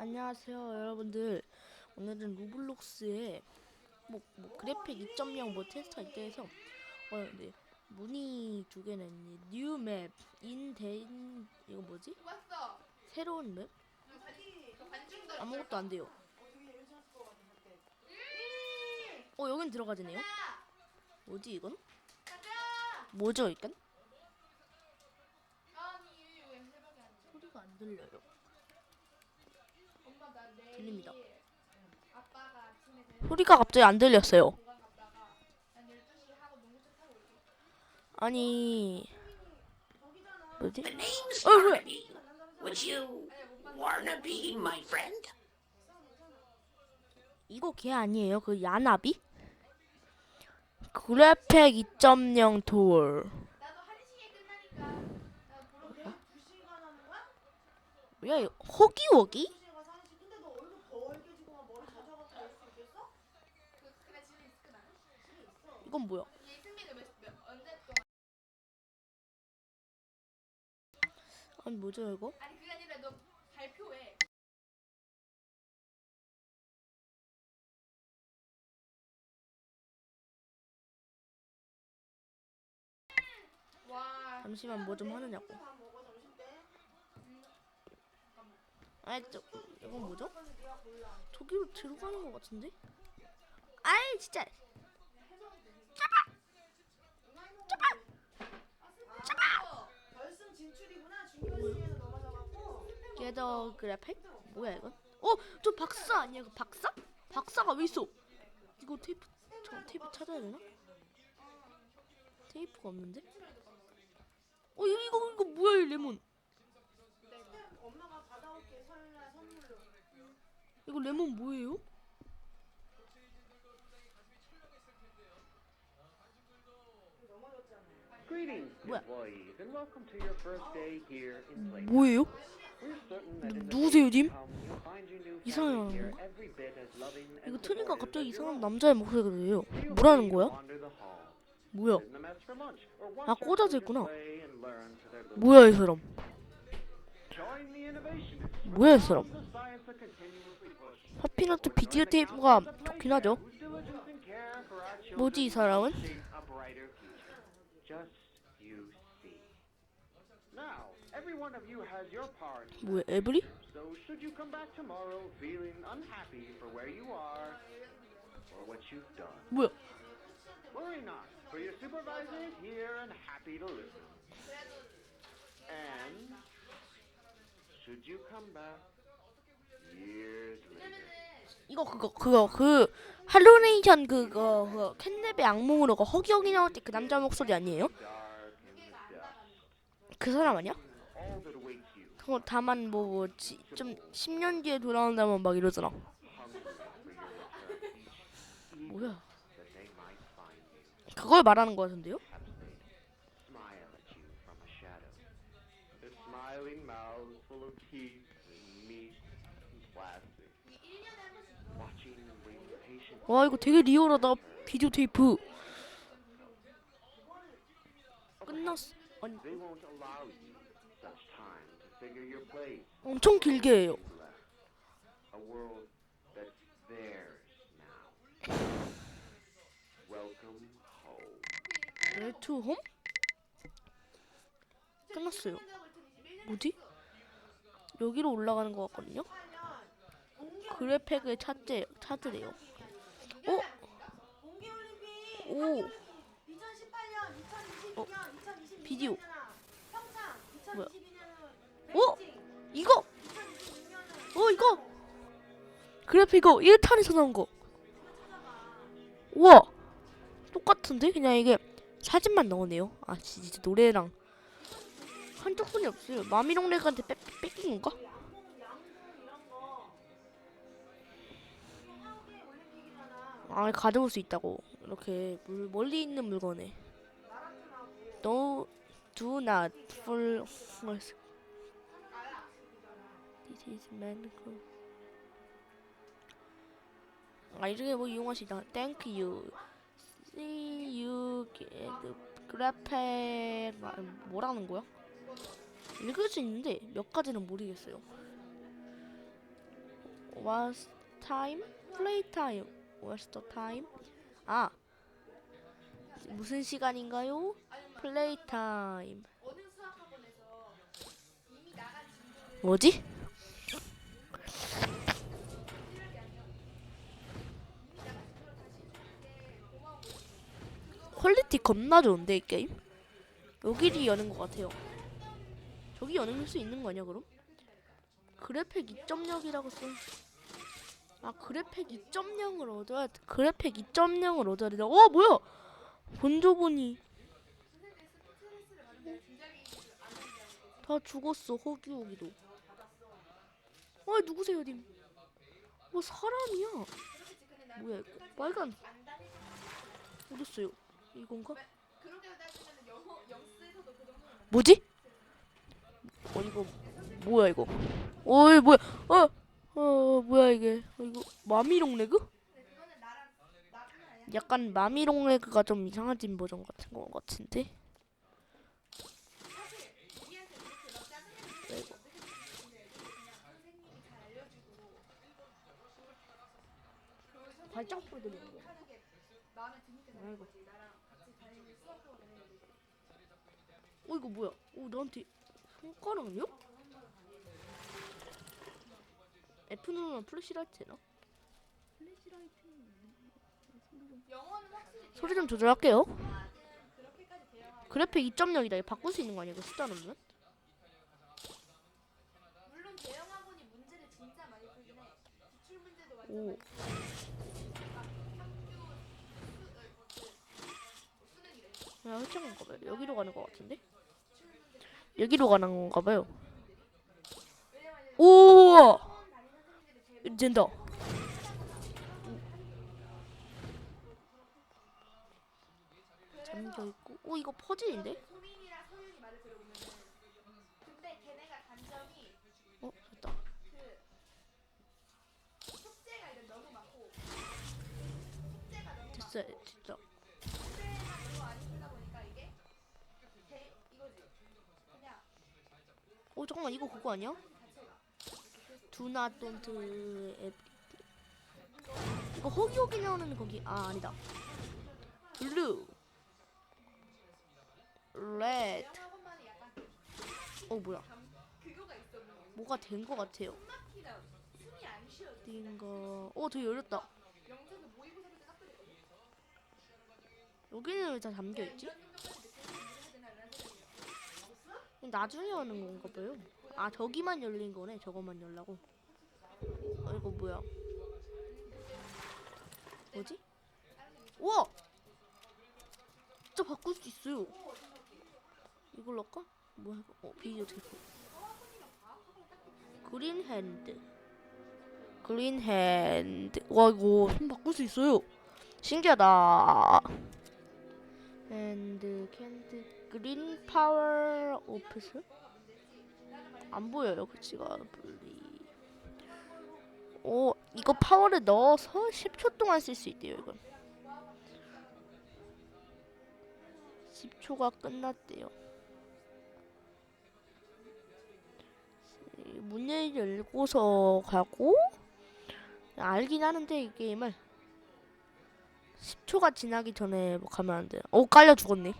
안녕하세요 여러분들 오늘은 로블록스의 뭐, 뭐 그래픽 2.0뭐 테스트 할 때에서 어, 네. 문의 두 개는 뉴맵 인데인 이거 뭐지? 새로운 맵? 아무것도 안 돼요 어 여긴 들어가지네요 뭐지 이건? 뭐죠 이건? 소리가 안 들려요 들립니다. 소리가 갑자기 안 들렸어요 공간 갔다가 난 12시 하고 농구차 타고 올게. 아니 뭐지? My friend? 이거 걔 아니에요? 그 야나비? 그래픽 2.0돌 이거 호기호기? 그 그래 집에 있을 거다. 이건 뭐야? 아니 뭐죠 이거? 아니 그게 아니라 너 발표해. 와. 잠시만 뭐 좀 하느냐고 아이 저 이건 뭐죠? 저기로 들어가는 것 같은데? 아이 진짜 게더 그래픽? 뭐야 이건? 어? 저 박사 아니야 그 박사? 박사가 왜 있어? 이거 테이프 저 테이프 찾아야 되나? 테이프가 없는데? 어 이거 이거, 이거 뭐야 이 레몬 엄마가 받아올게 설날 선물로. 이거 레몬 뭐예요? Playtime. 뭐예요? 누 구세요, days to 님? 이상한 and 이거 트니까 갑자기 이상한. 남자의 목소리가 들려요 뭐라는 거야? 뭐야? 아, 꽂아져 있구나. 뭐야 이 사람. 뭐야 이 사람. 하피나트 비디오 테이프가 좋긴 하죠 뭐지 이 사람은? Every one of you has your part. 뭐야 에브리? So should you come back tomorrow feeling unhappy for where you are or what you've done, 뭐야 worry not, for your supervisor is here and happy to listen. And should you come back years later, 이거 그거 그거 그 할로네이션 그거 그 캔넵의 악몽으로 그 허기허기 나올 때 그 남자 목소리 아니에요? 그 사람 아니야? 그거 다만 뭐 뭐지 좀 10년 뒤에 돌아온다면 막 이러잖아 뭐야. 그걸 말하는 거 같은데요? 와 이거 되게 리얼하다 비디오 테이프 끝났어 아니 They won't allow you such time to figure your place 엄청 길게 해요. 웰투 홈? 끝났어요 뭐지? 여기로 올라가는 것 같거든요? 그래픽을 찾재, 찾으래요 어? 오 2018년, 2022년, 어, 2022년 비디오. 뭐야? 2022년은 어? 이거! 어 이거! 그래픽 이거 1탄에서 나온 거 우와! 똑같은데? 그냥 이게 사진만 나오네요 아 진짜 노래랑 한쪽뿐이 없어요 마미롱렉한테 뺏, 뺏긴 건가? 아 가져올 수 있다고 이렇게 물, 멀리 있는 물건에 do not fall This is medical 아 이렇게 뭐 이용하시다 Thank you See you get graphic 아, 뭐라는 거야? 읽을 수 있는데 몇 가지는 모르겠어요 was time? play time. was the time? 아 무슨 시간인가요? 나간 진도를 뭐지? 퀄리티 겁나 좋은데 이 게임? 여기를 여는 것 같아요. 저기 여는 수 있는 거 아니야 그럼? 그래픽 2.0이라고 써. 아 그래픽 2.0을 얻어야 돼. 그래픽 2.0을 얻어야 돼. 어 뭐야? 본조본이 다 죽었어 호기호기도. 아 누구세요 님? 뭐 사람이야? 뭐야 이거? 빨간 어딨어요? 이건가? 뭐지? 어 이거 뭐야 이거? 어이 뭐야? 어, 어 뭐야 이게? 어, 이거 마미롱 레그? 약간 마미롱 레그가 좀 이상해진 버전 같은 거 같은데? 사실 우리한테 그렇게 막 짜증내는 게 아이고. 어떻게 생각하는데 그냥 선생님이 잘 알려주고 그리고 발작불 선생님이 들리는 거. 하는 게 마음에 드니까 되는 아이고. 어 이거 뭐야? 어 나한테 손가락이요? F 누르면 플래시라이트 되나? 소리 좀 조절할게요. 그래픽 2.0이다. 이거 바꿀 수 있는 거 아니야? 이거 숫자 넣으면? 물론 대형학원이 문제를 진짜 많이 풀긴 해. 기출 문제도 완전 오. 많이 풀고 막 학교 수, 어, 그, 야 헐창 건가 봐요. 여기로 가는 거 같은데? 여기로 가는 건가 봐요. 제일 된다. 잠겨 있고. 오 이거 퍼즐인데? 어 됐다. 많고 됐어요 진짜. 숙제가 너무 많이 풀다 보니까 이게 대 이거지 그냥 어 잠깐만 이거 그거 아니야? Not don't app. 이거 허기허기 나오는 거기 아 아니다. 블루. 레드. 어 뭐야? 뭐가 된 거 같아요. 띵가. 어 되게 열렸다. 여기는 왜 다 잠겨 있지? 이런 정도까지 느끼는 해야 되나 이런 생각이 나중에 하는 건가 봐요. 아 저기만 열린 거네. 저거만 열라고. 어 이거 뭐야? 뭐지? 우와! 진짜 바꿀 수 있어요. 이걸로 할까? 뭐야? 어 비디오 테이프. 그린 핸드. 그린 핸드. 와 이거 손 바꿀 수 있어요. 신기하다. 핸드 캔드 그린 파워 오피스 안 보여요 그치가 분리 오 이거 파워를 넣어서 10초 동안 쓸 수 있대요 이건. 10초가 끝났대요. 이 문을 열고서 가고 알긴 하는데 이 게임을 10초가 지나기 전에 뭐 가면 안 돼요. 오 깔려 죽었네.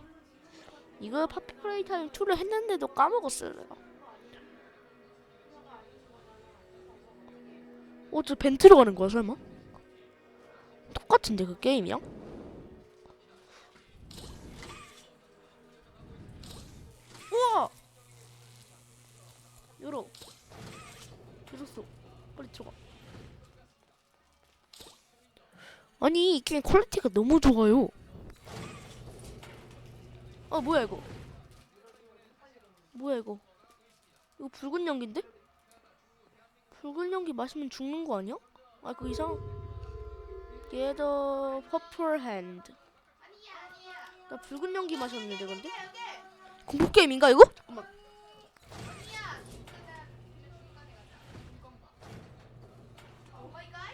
이거 파피 플레이 타임 2를 했는데도 까먹었어요. 내가. 어, 저 벤트로 가는 거야, 설마? 똑같은데, 그 게임이랑? 아니, 이 게임 퀄리티가 너무 좋아요. 아, 뭐야, 이거? 뭐야, 이거? 이거 붉은 연기인데? 붉은 연기 마시면 죽는 거 아니야? 아, 그 이상. 얘도 퍼플 핸드. 나 붉은 연기 마셨는데, 근데? 공포 게임인가, 이거? 잠깐만.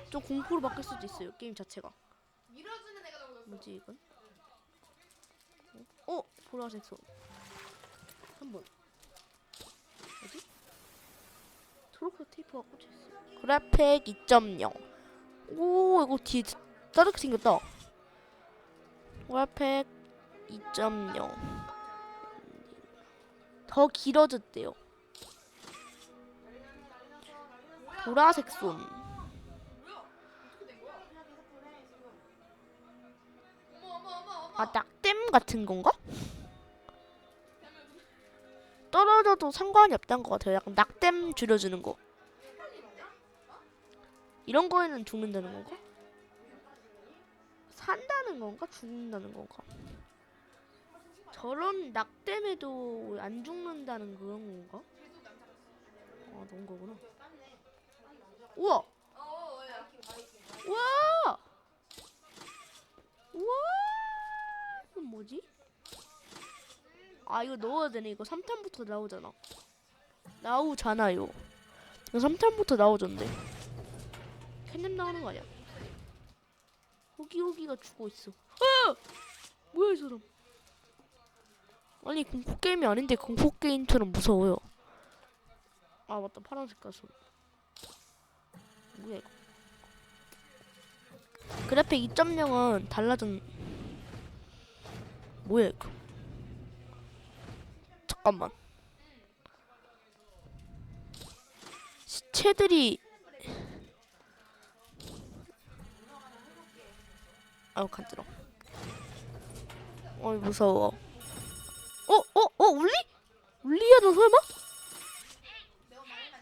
좀 공포로 바뀔 수도 있어요, 게임 자체가. 밀어주는 애가 너무 없어 뭐지, 이건? 어? 보라색 손. 한 번. 뭐지? 초록색 테이프가 꽂혀 있어. 그래픽 2.0. 오 이거 뒤에 다르게 생겼다. 그래픽 2.0. 더 길어졌대요. 보라색 손. 아 낙댐 같은 건가? 떨어져도 상관이 없다는 것 같아요. 약간 낙댐 줄여주는 거. 이런 거에는 죽는다는 건가? 산다는 건가? 죽는다는 건가? 저런 낙댐에도 안 죽는다는 그런 건가? 아, 그런 거구나. 우와! 어, 야. 우와! 우와! 이건 뭐지? 아 이거 넣어야 되네. 이거 3탄부터 나오잖아. 나오잖아요. 이거 3탄부터 나오던데. 캔nem 나오는 거 아니야? 호기 호기가 죽어 있어. 아! 뭐야 이 사람? 아니 공포 게임이 아닌데 공포 게임처럼 무서워요. 아 맞다 파란색 가수. 뭐야 이거? 그래픽 2.0은 달라진 뭐야 이거 잠깐만 시체들이 아우 간지러 어이 무서워 어? 어? 어? 울리? 울리야 너 설마?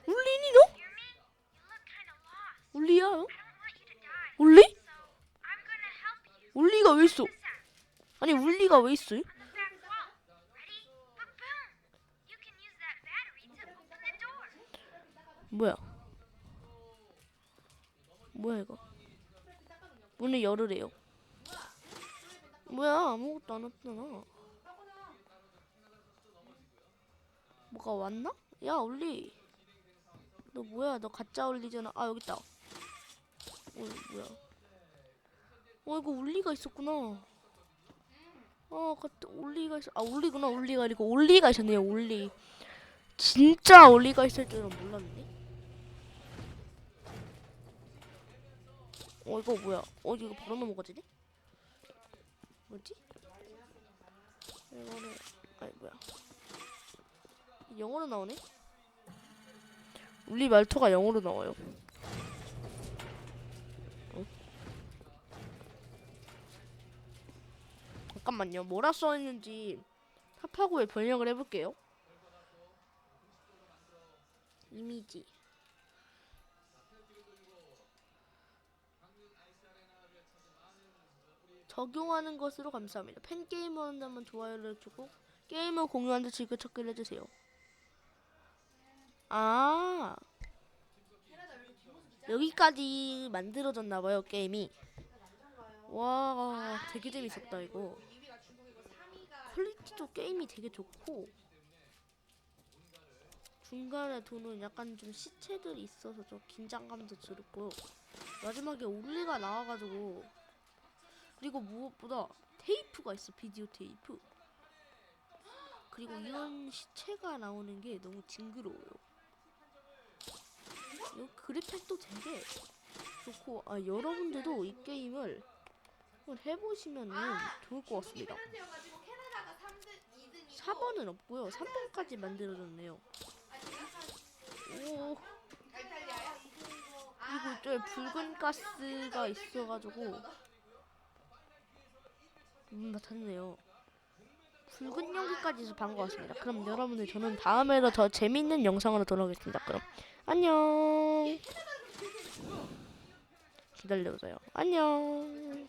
울리니 너? 울리야 너? 울리? 울리가 왜 있어? 아니 울리가 왜 있어? 뭐야? 뭐야 이거? 문을 열으래요. 뭐야 아무것도 안 왔잖아. 뭐가 왔나? 야 울리. 너 뭐야? 너 가짜 울리잖아. 아 여기 있다. 어 뭐야? 어 이거 울리가 있었구나. 어 그때 올리가 있어. 아 올리구나 올리가 아니고 올리가 있었네요 올리. 진짜 올리가 있을 줄은 몰랐네. 어 이거 뭐야? 어 이거 바로 넘어가지네? 뭐지? 이거는 아니 뭐야? 영어로 나오네? 울리 말투가 영어로 나와요. 잠깐만요. 뭐라 써 있는지 탑하고에 번역을 해볼게요. 이미지. 적용하는 것으로 감사합니다. 팬게임을 한다면 좋아요를 주고 게임을 공유하는 즐겨찾기를 해주세요. 아 여기까지 만들어졌나봐요 게임이. 와 되게 재밌었다 이거. 2위가 중국이고 3위가 퀄리티도 게임이 되게 좋고 중간에 도는 약간 좀 시체들이 있어서 좀 긴장감도 들었고 마지막에 올리가 나와가지고 그리고 무엇보다 테이프가 있어 비디오 테이프. 그리고 이런 시체가 나오는 게 너무 징그러워요. 이 그래픽도 되게 좋고 아 여러분들도 이 게임을 한번 해보시면은 좋을 것 같습니다 4번은 없고요. 3번까지 만들어졌네요. 오? 그리고 이쪽에 붉은 가스가 있어가지고 음, 나타네요. 붉은 연기까지 반것 같습니다. 그럼 여러분들 저는 다음에도 더 재밌는 영상으로 돌아오겠습니다. 그럼 안녕. 기다려보세요. 안녕.